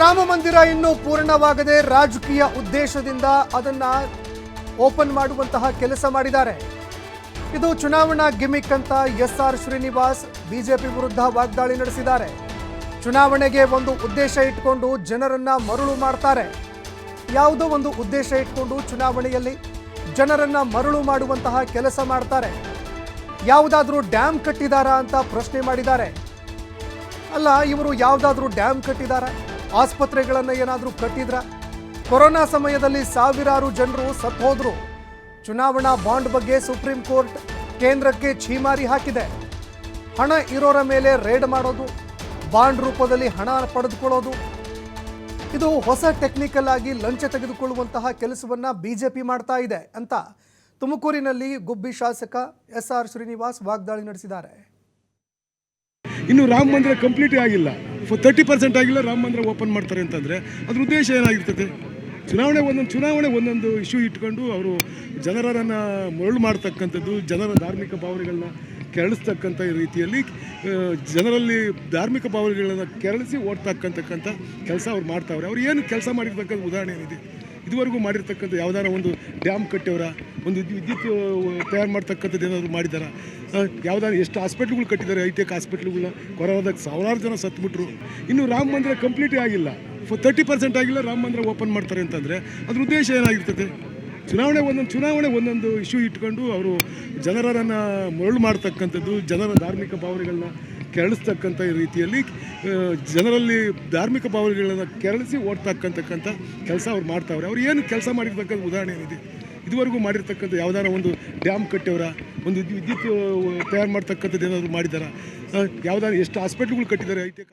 ರಾಮ ಮಂದಿರ ಇನ್ನೂ ಪೂರ್ಣವಾಗದೆ ರಾಜಕೀಯ ಉದ್ದೇಶದಿಂದ ಅದನ್ನ ಓಪನ್ ಮಾಡುವಂತಹ ಕೆಲಸ ಮಾಡಿದ್ದಾರೆ. ಇದು ಚುನಾವಣಾ ಗಿಮಿಕ್ ಅಂತ ಎಸ್ ಆರ್ ಶ್ರೀನಿವಾಸ್ ಬಿಜೆಪಿ ವಿರುದ್ಧ ವಾಗ್ದಾಳಿ ನಡೆಸಿದ್ದಾರೆ. ಚುನಾವಣೆಗೆ ಒಂದು ಉದ್ದೇಶ ಇಟ್ಕೊಂಡು ಜನರನ್ನ ಮರುಳು ಮಾಡ್ತಾರೆ. ಯಾವುದೋ ಒಂದು ಉದ್ದೇಶ ಇಟ್ಕೊಂಡು ಚುನಾವಣೆಯಲ್ಲಿ ಜನರನ್ನ ಮರುಳು ಮಾಡುವಂತಹ ಕೆಲಸ ಮಾಡ್ತಾರೆ. ಯಾವುದಾದ್ರೂ ಡ್ಯಾಮ್ ಕಟ್ಟಿದಾರಾ ಅಂತ ಪ್ರಶ್ನೆ ಮಾಡಿದ್ದಾರೆ. ಅಲ್ಲ, ಇವರು ಯಾವುದಾದ್ರೂ ಡ್ಯಾಮ್ ಕಟ್ಟಿದಾರ? ಆಸ್ಪತ್ರೆಗಳನ್ನು ಏನಾದರೂ ಕಟ್ಟಿದ್ರ? ಕೊರೋನಾ ಸಮಯದಲ್ಲಿ ಸಾವಿರಾರು ಜನರು ಸತ್ತೋದ್ರು ಚುನಾವಣಾ ಬಾಂಡ್ ಬಗ್ಗೆ ಸುಪ್ರೀಂ ಕೋರ್ಟ್ ಕೇಂದ್ರಕ್ಕೆ ಛೀಮಾರಿ ಹಾಕಿದೆ. ಹಣ ಇರೋರ ಮೇಲೆ ರೇಡ್ ಮಾಡೋದು, ಬಾಂಡ್ ರೂಪದಲ್ಲಿ ಹಣ ಪಡೆದುಕೊಳ್ಳೋದು. ಇದು ಹೊಸ ಟೆಕ್ನಿಕಲ್ ಆಗಿ ಲಂಚ ತೆಗೆದುಕೊಳ್ಳುವಂತಹ ಕೆಲಸವನ್ನ ಬಿಜೆಪಿ ಮಾಡ್ತಾ ಇದೆ ಅಂತ ತುಮಕೂರಿನಲ್ಲಿ ಗುಬ್ಬಿ ಶಾಸಕ ಎಸ್ ಆರ್ ಶ್ರೀನಿವಾಸ್ ವಾಗ್ದಾಳಿ ನಡೆಸಿದ್ದಾರೆ. ಇನ್ನು ರಾಮ ಮಂದಿರ ಕಂಪ್ಲೀಟ್ ಆಗಿಲ್ಲ. ತರ್ಟಿ ಪರ್ಸೆಂಟ್ ಆಗಿಲ್ಲ, ರಾಮ ಮಂದಿರ ಓಪನ್ ಮಾಡ್ತಾರೆ ಅಂತಂದರೆ ಅದ್ರ ಉದ್ದೇಶ ಏನಾಗಿರ್ತದೆ? ಚುನಾವಣೆ ಒಂದೊಂದು ಚುನಾವಣೆ ಒಂದೊಂದು ಇಶ್ಯೂ ಇಟ್ಕೊಂಡು ಅವರು ಜನರನ್ನು ಮರಳು ಮಾಡ್ತಕ್ಕಂಥದ್ದು, ಜನರ ಧಾರ್ಮಿಕ ಭಾವನೆಗಳನ್ನ ಕೆರಳಿಸ್ತಕ್ಕಂಥ ರೀತಿಯಲ್ಲಿ ಜನರಲ್ಲಿ ಧಾರ್ಮಿಕ ಭಾವನೆಗಳನ್ನು ಕೆರಳಿಸಿ ಓಡ್ತಕ್ಕಂತಕ್ಕಂಥ ಕೆಲಸ ಅವ್ರು ಮಾಡ್ತಾವ್ರೆ. ಅವ್ರು ಏನು ಕೆಲಸ ಮಾಡಿರ್ತಕ್ಕಂಥ ಉದಾಹರಣೆ ಏನಿದೆ? ಇದುವರೆಗೂ ಮಾಡಿರ್ತಕ್ಕಂಥ ಯಾವುದಾರ ಒಂದು ಡ್ಯಾಮ್ ಕಟ್ಟಿಯವರ ಒಂದು ವಿದ್ಯು- ವಿದ್ಯುತ್ ತಯಾರು ಮಾಡ್ತಕ್ಕಂಥದ್ದು ಏನಾದರೂ ಮಾಡಿದಾರ? ಯಾವ್ದಾರು ಎಷ್ಟು ಹಾಸ್ಪಿಟ್ಲ್ಗಳು ಕಟ್ಟಿದ್ದಾರೆ ಹೈಟೆಕ್ ಹಾಸ್ಪಿಟ್ಲ್ಗಳನ್ನ ಕೊರೋನಾದಾಗ ಸಾವಿರಾರು ಜನ ಸತ್ಬಿಟ್ರು. ಇನ್ನು ರಾಮ ಮಂದಿರ ಕಂಪ್ಲೀಟ್ ಆಗಿಲ್ಲ. ತರ್ಟಿ ಪರ್ಸೆಂಟ್ ಆಗಿಲ್ಲ, ರಾಮ ಮಂದಿರ ಓಪನ್ ಮಾಡ್ತಾರೆ ಅಂತಂದರೆ ಅದ್ರ ಉದ್ದೇಶ ಏನಾಗಿರ್ತದೆ? ಚುನಾವಣೆ ಒಂದೊಂದು ಚುನಾವಣೆ ಒಂದೊಂದು ಇಶ್ಯೂ ಇಟ್ಕೊಂಡು ಅವರು ಜನರನ್ನು ಮರಳು ಮಾಡ್ತಕ್ಕಂಥದ್ದು, ಜನರ ಧಾರ್ಮಿಕ ಭಾವನೆಗಳನ್ನ ಕೆರಳಿಸ್ತಕ್ಕಂಥ ರೀತಿಯಲ್ಲಿ ಜನರಲ್ಲಿ ಧಾರ್ಮಿಕ ಭಾವನೆಗಳನ್ನ ಕೆರಳಿಸಿ ಓಡ್ತಕ್ಕಂಥಕ್ಕಂಥ ಕೆಲಸ ಅವ್ರು ಮಾಡ್ತಾವ್ರೆ. ಅವ್ರು ಏನು ಕೆಲಸ ಮಾಡಿರ್ತಕ್ಕಂಥ ಉದಾಹರಣೆ ಏನಿದೆ? ಇದುವರೆಗೂ ಮಾಡಿರ್ತಕ್ಕಂಥ ಯಾವ್ದಾರ ಒಂದು ಡ್ಯಾಮ್ ಕಟ್ಟಿಯವರ ಒಂದು ವಿದ್ಯು- ವಿದ್ಯುತ್ ತಯಾರು ಮಾಡ್ತಕ್ಕಂಥದ್ದು ಏನಾದರೂ ಮಾಡಿದಾರ ಯಾವ್ದಾರು ಎಷ್ಟು ಹಾಸ್ಪಿಟ್ಲ್ಗಳು ಕಟ್ಟಿದ್ದಾರೆ ಹೈಟೆಕ್